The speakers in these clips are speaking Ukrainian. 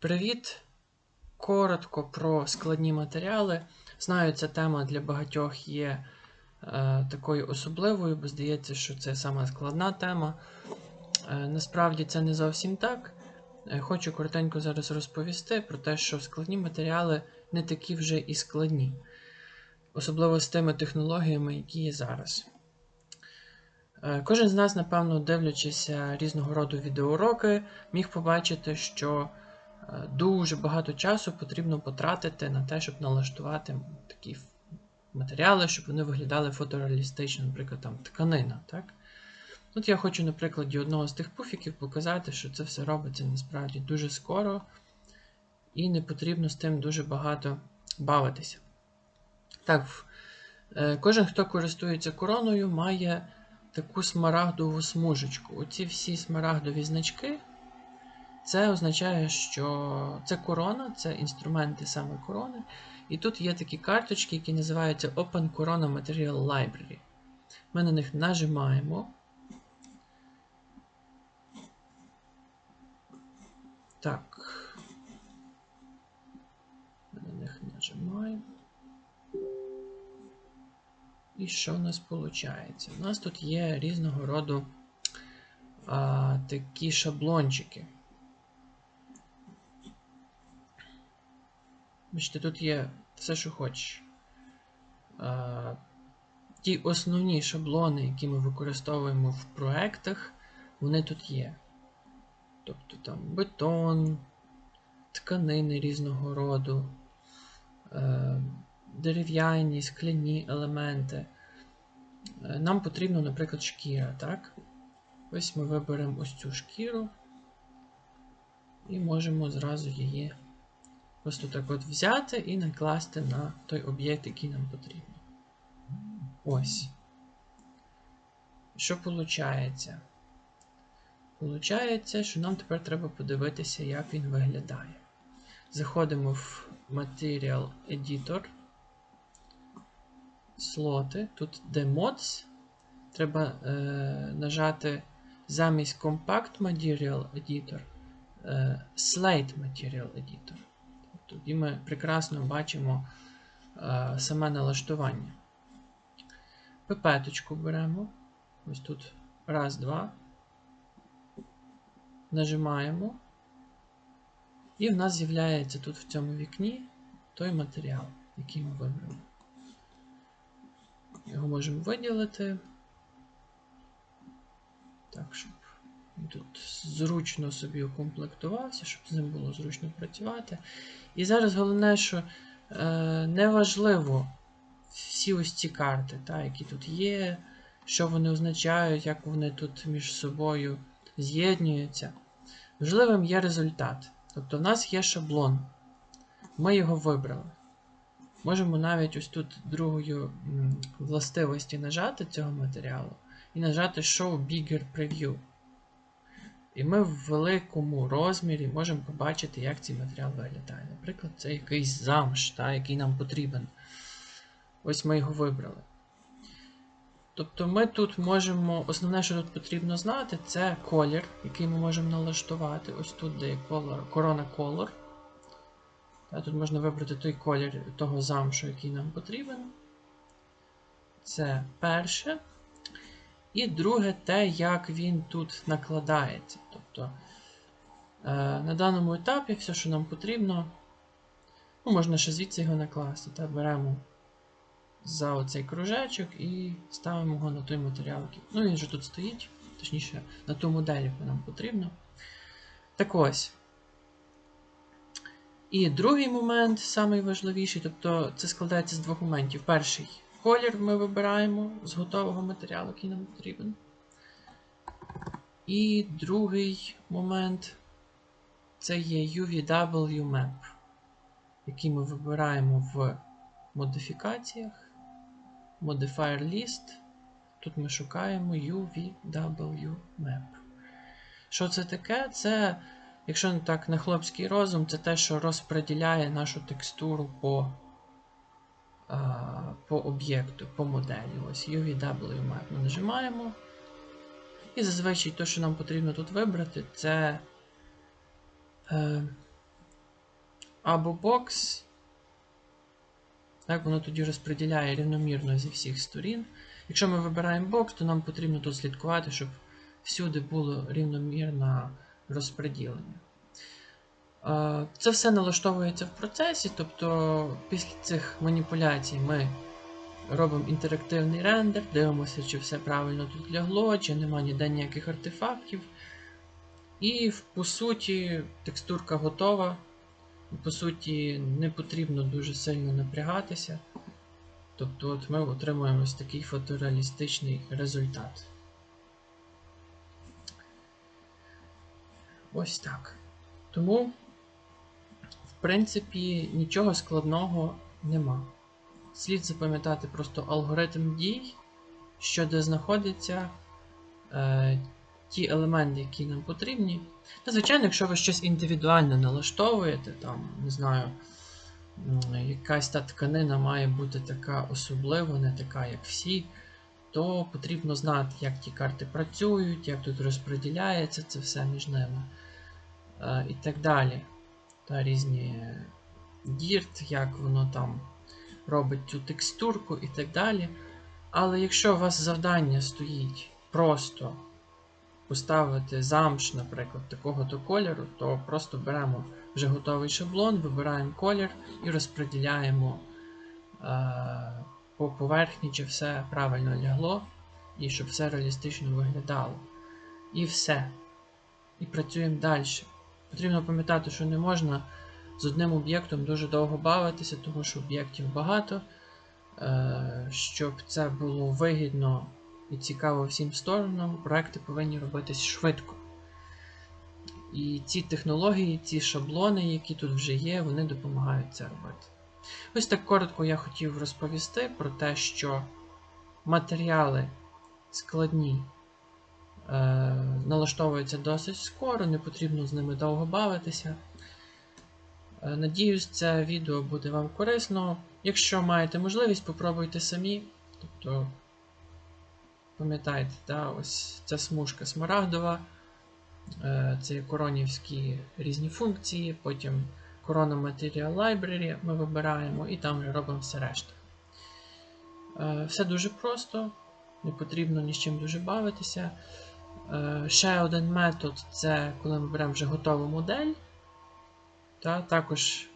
Привіт! Коротко про складні матеріали. Знаю, ця тема для багатьох є е, такою особливою, бо здається, що це саме складна тема. Е, насправді це не зовсім так. Е, хочу коротенько зараз розповісти про те, що складні матеріали не такі вже і складні, особливо з тими технологіями, які є зараз. Е, Кожен з нас, напевно, дивлячися різного роду відеоуроки, міг побачити, що дуже багато часу потрібно потратити на те, щоб налаштувати такі матеріали, щоб вони виглядали фотореалістично, наприклад, там тканина. Так? Тут я хочу на прикладі одного з тих пуфіків показати, що це все робиться насправді дуже скоро, і не потрібно з тим дуже багато бавитися. Так, е, кожен, хто користується короною, має таку смарагдову смужечку. Оці всі смарагдові значки. Це означає, що це корона, це інструменти саме корони. І тут є такі карточки, які називаються Open Corona Material Library. Ми на них нажимаємо. Так. Ми на них нажимаємо. І що в нас виходить? У нас тут є різного роду а, такі шаблончики. Бачите, тут є все, що хочеш. А, ті основні шаблони, які ми використовуємо в проектах, вони тут є. Тобто там бетон, тканини різного роду, е, дерев'яні, скляні елементи. Е, Нам потрібно, наприклад, шкіра, так? Ось ми виберемо ось цю шкіру і можемо зразу її просто так от взяти і накласти на той об'єкт, який нам потрібен. Ось. Що виходить? Получається, що нам тепер треба подивитися, як він виглядає. Заходимо в Material Editor. Слоти. Тут де Mods. Треба е, нажати замість Compact Material Editor е, Slate Material Editor. Тоді ми прекрасно бачимо е, саме налаштування. Пипеточку беремо. Ось тут раз, два. Нажимаємо. І в нас з'являється тут в цьому вікні той матеріал, який ми вибрали. Його можемо виділити. Так, він тут зручно собі укомплектувався, щоб з ним було зручно працювати. І зараз головне, що е, неважливо всі ось ці карти, та, які тут є, що вони означають, як вони тут між собою з'єднуються. Важливим є результат. Тобто в нас є шаблон. Ми його вибрали. Можемо навіть ось тут другою властивості нажати цього матеріалу і нажати Show Bigger Preview. І ми в великому розмірі можемо побачити, як цей матеріал виглядає. Наприклад, це якийсь замш, та, який нам потрібен. Ось ми його вибрали. Тобто ми тут можемо, основне, що тут потрібно знати, це колір, який ми можемо налаштувати. Ось тут де є Corona Color. Тут можна вибрати той колір того замшу, який нам потрібен. Це перше. І друге, те, як він тут накладається. Тобто е, на даному етапі все, що нам потрібно, ну, можна ще звідси його накласти. Та, беремо за оцей кружечок і ставимо його на той матеріал. Ну, він же тут стоїть, точніше, на ту модель, яку нам потрібно. Так ось. І другий момент, самий важливіший, тобто це складається з двох моментів. Перший колір ми вибираємо з готового матеріалу, який нам потрібен. І другий момент це є UVW Map, який ми вибираємо в модифікаціях. Modifier List. Тут ми шукаємо UVW Map. Що це таке? Це, якщо не так на хлопський розум, це те, що розподіляє нашу текстуру по, по об'єкту, по моделі. Ось UVW Map. Ми нажимаємо. І зазвичай те, що нам потрібно тут вибрати, це е, або бокс. Так, воно тоді розподіляє рівномірно зі всіх сторін. Якщо ми вибираємо бокс, то нам потрібно тут слідкувати, щоб всюди було рівномірне розподілення. Це все налаштовується в процесі, тобто після цих маніпуляцій ми робимо інтерактивний рендер, дивимося, чи все правильно тут лягло, чи нема ніде ніяких артефактів. І по суті, текстурка готова. По суті, не потрібно дуже сильно напрягатися. Тобто от ми отримуємо ось такий фотореалістичний результат. Ось так. Тому, принципі, нічого складного нема. Слід запам'ятати просто алгоритм дій, що де знаходяться е, ті елементи, які нам потрібні. Та, звичайно, якщо ви щось індивідуально налаштовуєте, там, не знаю, якась та тканина має бути така особлива, не така, як всі, то потрібно знати, як ті карти працюють, як тут розподіляється це все між ними е, і так далі. Та різні дірт, як воно там робить цю текстурку і так далі. Але якщо у вас завдання стоїть просто поставити замш, наприклад, такого-то кольору, то просто беремо вже готовий шаблон, вибираємо колір і розподіляємо е, по поверхні, чи все правильно лягло, і щоб все реалістично виглядало. І все. І працюємо далі. Потрібно пам'ятати, що не можна з одним об'єктом дуже довго бавитися, тому що об'єктів багато. Е, Щоб це було вигідно і цікаво всім сторонам, проекти повинні робитись швидко. І ці технології, ці шаблони, які тут вже є, вони допомагають це робити. Ось так коротко я хотів розповісти про те, що матеріали складні налаштовуються досить скоро, не потрібно з ними довго бавитися. Е, Надіюсь, це відео буде вам корисно. Якщо маєте можливість, попробуйте самі. Тобто, пам'ятайте, да, ось ця смужка смарагдова, е, це коронівські різні функції, потім Corona Material Library ми вибираємо і там робимо все решта. Е, Все дуже просто, не потрібно ні з чим дуже бавитися. Е, Ще один метод це коли ми беремо вже готову модель. Та, також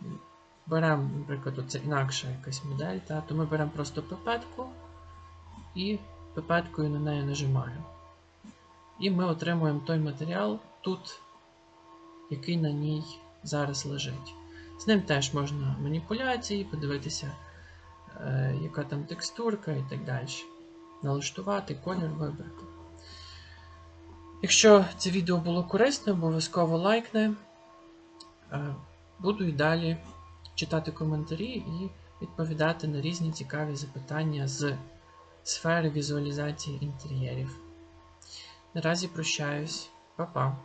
беремо, наприклад, оце інакша якась модель, та, то ми беремо просто пипетку і пипеткою на неї нажимаємо. І ми отримуємо той матеріал тут, який на ній зараз лежить. З ним теж можна маніпуляції, подивитися, е, яка там текстурка і так далі. Налаштувати, колір вибрати. Якщо це відео було корисне, обов'язково лайкне. Е, Буду і далі читати коментарі і відповідати на різні цікаві запитання з сфери візуалізації інтер'єрів. Наразі прощаюсь, Па-па!